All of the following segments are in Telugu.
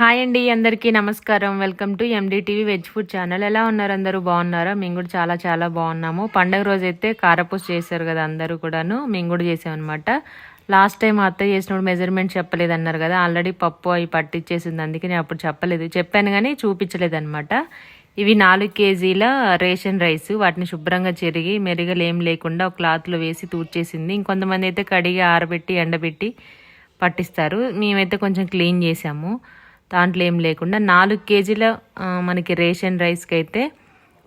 హాయ్ అండి అందరికీ నమస్కారం. Welcome to NDTV veg food channel. ఎలా ఉన్నారు అందరూ? బాగున్నారా? మేము కూడా చాలా చాలా బాగున్నాము. పండగ రోజు అయితే కారపూస చేశారు కదా అందరూ కూడాను. మేము కూడా చేసామన్నమాట. లాస్ట్ టైం అత్త చేసినప్పుడు మెజర్మెంట్ చెప్పలేదు అన్నారు కదా. ఆల్రెడీ పప్పు అవి పట్టించేసింది అందుకే నేను అప్పుడు చెప్పలేదు. చెప్పాను కానీ చూపించలేదన్నమాట. ఇవి నాలుగు కేజీల రేషన్ రైస్. వాటిని శుభ్రంగా చెరిగి మెరుగలు ఏం లేకుండా ఒక క్లాత్లో వేసి తూర్చేసింది ఇంకొంతమంది అయితే కడిగి ఆరబెట్టి ఎండబెట్టి పట్టిస్తారు. మేమైతే కొంచెం క్లీన్ చేసాము దాంట్లో ఏం లేకుండా నాలుగు కేజీల మనకి రేషన్ రైస్కి అయితే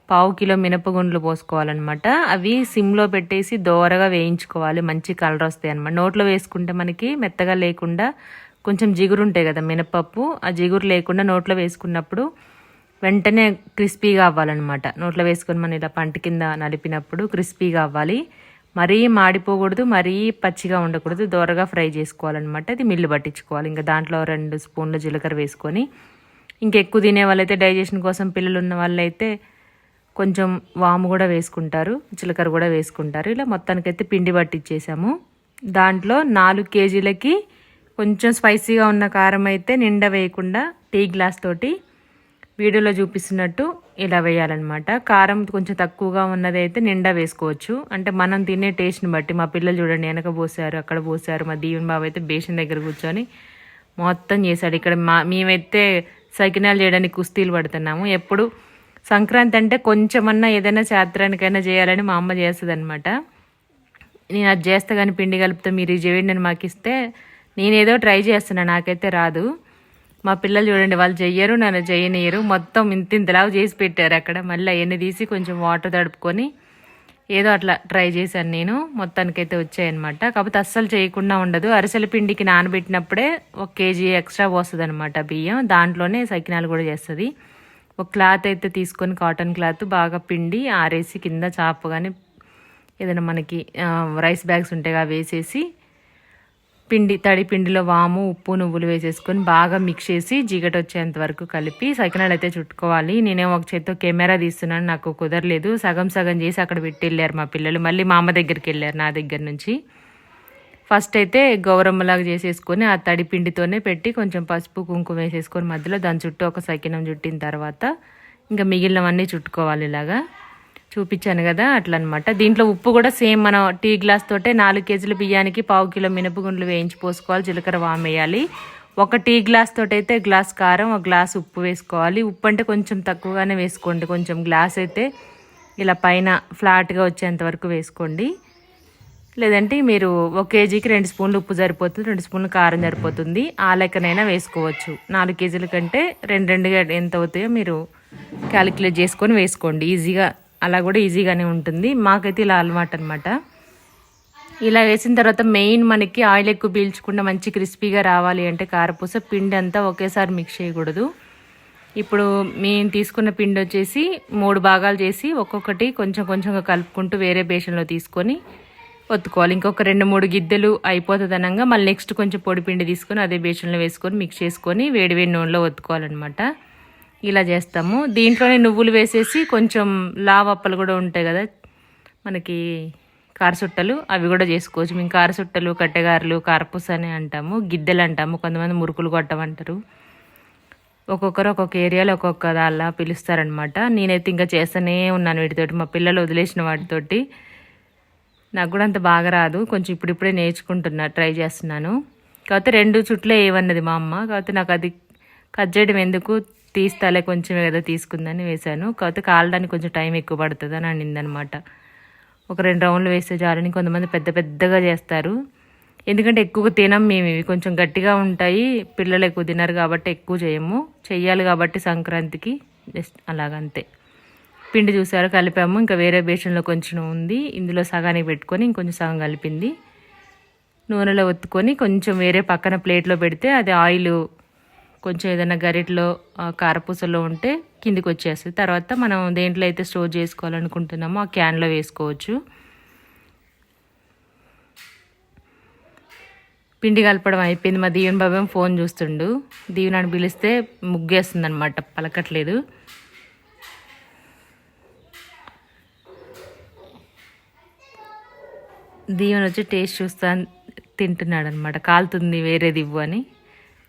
పావు కిలో మినపగుండ్లు పోసుకోవాలన్నమాట. అవి సిమ్లో పెట్టేసి దోరగా వేయించుకోవాలి. మంచి కలర్ వస్తాయి అనమాట నోట్లో వేసుకుంటే మనకి మెత్తగా లేకుండా కొంచెం జిగురు ఉంటాయి కదా మినపప్పు. ఆ జిగురు లేకుండా నోట్లో వేసుకున్నప్పుడు వెంటనే క్రిస్పీగా అవ్వాలన్నమాట. నోట్లో వేసుకొని మనం ఇలా పంట కింద నలిపినప్పుడు క్రిస్పీగా అవ్వాలి. మరీ మాడిపోకూడదు మరీ పచ్చిగా ఉండకూడదు. దోరగా ఫ్రై చేసుకోవాలన్నమాట. అది మిల్లు పట్టించుకోవాలి. ఇంకా దాంట్లో రెండు స్పూన్ల జీలకర్ర వేసుకొని ఇంకెక్కువ తినే వాళ్ళైతే డైజెషన్ కోసం పిల్లలు ఉన్న వాళ్ళైతే కొంచెం వాము కూడా వేసుకుంటారు జీలకర్ర కూడా వేసుకుంటారు. ఇలా మొత్తానికైతే పిండి పట్టించేసాము దాంట్లో నాలుగు కేజీలకి కొంచెం స్పైసీగా ఉన్న కారం అయితే నిండా వేయకుండా టీ గ్లాస్ తోటి వీడియోలో చూపిస్తున్నట్టు ఇలా వేయాలన్నమాట. కారం కొంచెం తక్కువగా ఉన్నది అయితే నిండా వేసుకోవచ్చు. అంటే మనం తినే టేస్ట్ని బట్టి మా పిల్లలు చూడండి వెనక పోసారు అక్కడ పోసారు మా దీవెన్ బాబు అయితే బేషన్ దగ్గర కూర్చొని మొత్తం చేశాడు. ఇక్కడ మా మేమైతే సకినాలు చేయడానికి కుస్తీలు పడుతున్నాము. ఎప్పుడు సంక్రాంతి అంటే కొంచెమన్నా ఏదైనా శాస్త్రానికైనా చేయాలని మా అమ్మ చేస్తుంది అనమాట నేను అది చేస్తా కానీ పిండి కలుపుతా మీరు ఇది చేయండి అని మాకు ఇస్తే నేనేదో ట్రై చేస్తున్నా నాకైతే రాదు. మా పిల్లలు చూడండి వాళ్ళు చెయ్యరు నన్ను చేయనియరు మొత్తం ఇంత ఇంతలాగా చేసి పెట్టారు అక్కడ. మళ్ళీ అవన్నీ తీసి కొంచెం వాటర్ తడుపుకొని ఏదో అట్లా ట్రై చేశాను నేను. మొత్తానికైతే వచ్చాయన్నమాట. కాకపోతే అస్సలు చేయకుండా ఉండదు. అరిసెల పిండికి నానబెట్టినప్పుడే ఒక కేజీ ఎక్స్ట్రా పోస్తుంది అనమాట బియ్యం. దాంట్లోనే సకినాలు కూడా చేస్తుంది. ఒక క్లాత్ అయితే తీసుకొని కాటన్ క్లాత్ బాగా పిండి ఆరేసి కింద చాపు కానీ ఏదైనా మనకి రైస్ బ్యాగ్స్ ఉంటాయి అవి వేసేసి పిండి తడి పిండిలో వాము ఉప్పు నువ్వులు వేసేసుకొని బాగా మిక్స్ చేసి జిగట వచ్చేంత వరకు కలిపి సకినాలు అయితే చుట్టుకోవాలి. నేనే ఒక చేత్తో కెమెరా తీస్తున్నాను నాకు కుదరలేదు. సగం సగం చేసి అక్కడ పెట్టి వెళ్ళారు మా పిల్లలు. మళ్ళీ మా అమ్మ దగ్గరికి వెళ్ళారు నా దగ్గర నుంచి. ఫస్ట్ అయితే గౌరమ్మలాగా చేసేసుకొని ఆ తడి పిండితోనే పెట్టి కొంచెం పసుపు కుంకుమ వేసేసుకొని మధ్యలో దాని చుట్టూ ఒక సకినం చుట్టిన తర్వాత ఇంకా మిగిలినవన్నీ చుట్టుకోవాలి ఇలాగా. చూపించాను కదా అట్లా అనమాట దీంట్లో ఉప్పు కూడా సేమ్ మనం టీ గ్లాస్ తోటే నాలుగు కేజీల బియ్యానికి పావు కిలో మినపగుండ్లు వేయించి పోసుకోవాలి జీలకర్ర వామ్ వేయాలి. ఒక టీ గ్లాస్ తోటైతే అయితే గ్లాస్ కారం ఒక గ్లాస్ ఉప్పు వేసుకోవాలి. ఉప్పు అంటే కొంచెం తక్కువగానే వేసుకోండి కొంచెం గ్లాస్ అయితే ఇలా పైన ఫ్లాట్గా వచ్చేంత వరకు వేసుకోండి. లేదంటే మీరు ఒక కేజీకి రెండు స్పూన్లు ఉప్పు సరిపోతుంది రెండు స్పూన్లు కారం సరిపోతుంది. ఆ లెక్కనైనా వేసుకోవచ్చు. నాలుగు కేజీల కంటే రెండు రెండుగా ఎంత అవుతాయో మీరు క్యాలిక్యులేట్ చేసుకొని వేసుకోండి. ఈజీగా అలా కూడా ఈజీగానే ఉంటుంది. మాకైతే ఇలా అలవాటు అనమాట ఇలా వేసిన తర్వాత మెయిన్ మనకి ఆయిల్ ఎక్కువ పీల్చకుండా మంచి క్రిస్పీగా రావాలి అంటే కారపూస పిండి అంతా ఒకేసారి మిక్స్ చేయకూడదు. ఇప్పుడు మేము తీసుకున్న పిండి వచ్చేసి మూడు భాగాలు చేసి ఒక్కొక్కటి కొంచెం కొంచెంగా కలుపుకుంటూ వేరే బేషన్లో తీసుకొని ఒత్తుకోవాలి. ఇంకొక రెండు మూడు గిద్దెలు అయిపోతుంది అనగా మళ్ళీ నెక్స్ట్ కొంచెం పొడి పిండి తీసుకొని అదే బేషన్లో వేసుకొని మిక్స్ చేసుకొని వేడివేడి నూనెలో ఒత్తుకోవాలన్నమాట. ఇలా చేస్తాము. దీంట్లోనే నువ్వులు వేసేసి కొంచెం లావప్పలు కూడా ఉంటాయి కదా మనకి కారసుట్టలు అవి కూడా చేసుకోవచ్చు. మేము కారసుట్టలు కట్టెగారలు కారపూస అని అంటాము గిద్దెలు అంటాము కొంతమంది మురుకులు కొట్టమంటారు. ఒక్కొక్కరు ఒక్కొక్క ఏరియాలో ఒక్కొక్క దాల్లా పిలుస్తారనమాట నేనైతే ఇంకా చేస్తూనే ఉన్నాను వీటితోటి. మా పిల్లలు వదిలేసిన వాటితోటి. నాకు కూడా అంత బాగా రాదు. కొంచెం ఇప్పుడిప్పుడే నేర్చుకుంటున్నా ట్రై చేస్తున్నాను. కాకపోతే రెండు చుట్లే ఏమన్నది మా అమ్మ. కాకపోతే నాకు అది కట్ చేయడం ఎందుకు తీస్తాలే కొంచెం ఏదో తీసుకుందని వేశాను. కాకపోతే కాలడానికి కొంచెం టైం ఎక్కువ పడుతుంది అని అనిందనమాట. ఒక రెండు రౌండ్లు వేస్తే జారని కొంతమంది పెద్ద పెద్దగా చేస్తారు. ఎందుకంటే ఎక్కువ తినం మేము ఇవి. కొంచెం గట్టిగా ఉంటాయి. పిల్లలు ఎక్కువ తినరు కాబట్టి ఎక్కువ చేయము. చెయ్యాలి కాబట్టి సంక్రాంతికి జస్ట్ అలాగంతే. పిండి చూసారు కలిపాము. ఇంకా వేరే బేషన్లో కొంచెం ఉంది. ఇందులో సగానికి పెట్టుకొని ఇంకొంచెం సగం కలిపింది. నూనెలో ఒత్తుకొని కొంచెం వేరే పక్కన ప్లేట్లో పెడితే అది ఆయిల్ కొంచెం ఏదైనా గరిటలో కారపూసలో ఉంటే కిందికి వచ్చేస్తుంది. తర్వాత మనం దేంట్లో అయితే స్టోర్ చేసుకోవాలనుకుంటున్నామో ఆ క్యాన్లో వేసుకోవచ్చు. పిండి కలపడం అయిపోయింది. మా దీవెన్ బాబేం ఫోన్ చూస్తుండు. దీవెనాన్ని పిలిస్తే ముగ్గేస్తుంది అనమాట పలకట్లేదు. దీవెన వచ్చి టేస్ట్ చూస్తా తింటున్నాడు అనమాట కాలుతుంది వేరేది ఇవ్వు అని.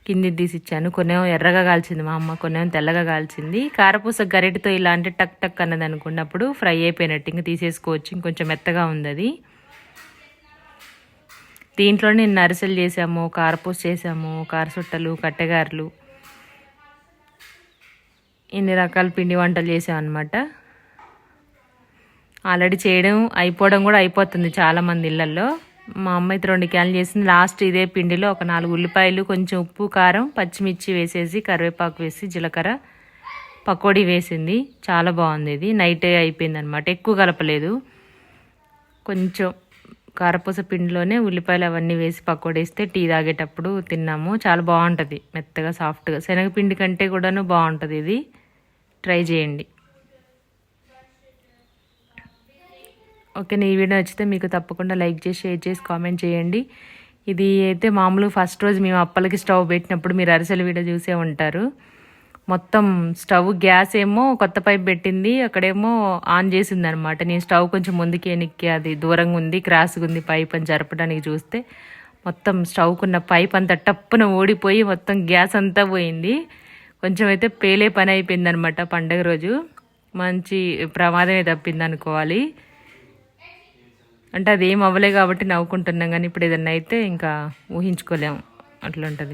కింది తీసి ఇచ్చాను. కొనేమో ఎర్రగా కాల్చింది మా అమ్మ కొనేమో తెల్లగా కాల్చింది. కారపూస గరిటతో ఇలా అంటే టక్ టక్ అన్నది అనుకున్నప్పుడు ఫ్రై అయిపోయినట్టు ఇంకా తీసేసుకోవచ్చు. ఇంకొంచెం మెత్తగా ఉంది అది దీంట్లోనే నేను అరిసెలు చేసాము కారపూస చేసాము కారసుట్టలు కట్టెగారెలు ఇన్ని రకాల పిండి వంటలు చేసాం అనమాట ఆల్రెడీ చేయడం అయిపోవడం కూడా అయిపోతుంది చాలా మంది ఇళ్ళల్లో మా అమ్మ అయితే రెండు క్యాన్లు చేసింది. లాస్ట్ ఇదే పిండిలో ఒక నాలుగు ఉల్లిపాయలు కొంచెం ఉప్పు కారం పచ్చిమిర్చి వేసేసి కరివేపాకు వేసి జీలకర్ర పకోడీ వేసింది. చాలా బాగుంది ఇది. నైట్ అయిపోయింది అనమాట ఎక్కువ కలపలేదు. కొంచెం కారపూస పిండిలోనే ఉల్లిపాయలు అవన్నీ వేసి పకోడీ వేస్తే టీ తాగేటప్పుడు తిన్నాము. చాలా బాగుంటుంది. మెత్తగా సాఫ్ట్గా శనగపిండి కంటే కూడాను బాగుంటుంది ఇది. ట్రై చేయండి. ఓకే ఈ వీడియో నచ్చితే మీకు తప్పకుండా లైక్ చేసి షేర్ చేసి కామెంట్ చేయండి. ఇది అయితే మామూలు ఫస్ట్ రోజు మేము అప్పలకి స్టవ్ పెట్టినప్పుడు మీరు అరిసెల వీడియో చూసే ఉంటారు. మొత్తం స్టవ్ గ్యాస్ ఏమో కొత్త పైప్ పెట్టింది అక్కడేమో ఆన్ చేసింది అనమాట నేను స్టవ్ కొంచెం ముందుకి వెనక్కి అది దూరంగా ఉంది క్రాస్గా ఉంది పైప్ అని జరపడానికి చూస్తే. మొత్తం స్టవ్కున్న పైప్ అంతా టప్పున ఓడిపోయి మొత్తం గ్యాస్ అంతా పోయింది. కొంచెం అయితే పేలే పని అయిపోయింది అనమాట పండగ రోజు. మంచి ప్రమాదమే తప్పింది అనుకోవాలి అంటే అది ఏం అవ్వలే కాబట్టి నవ్వుకుంటున్నాం కానీ ఇప్పుడు ఏదన్నా అయితే ఇంకా ఊహించుకోలేము అట్లా ఉంటుంది.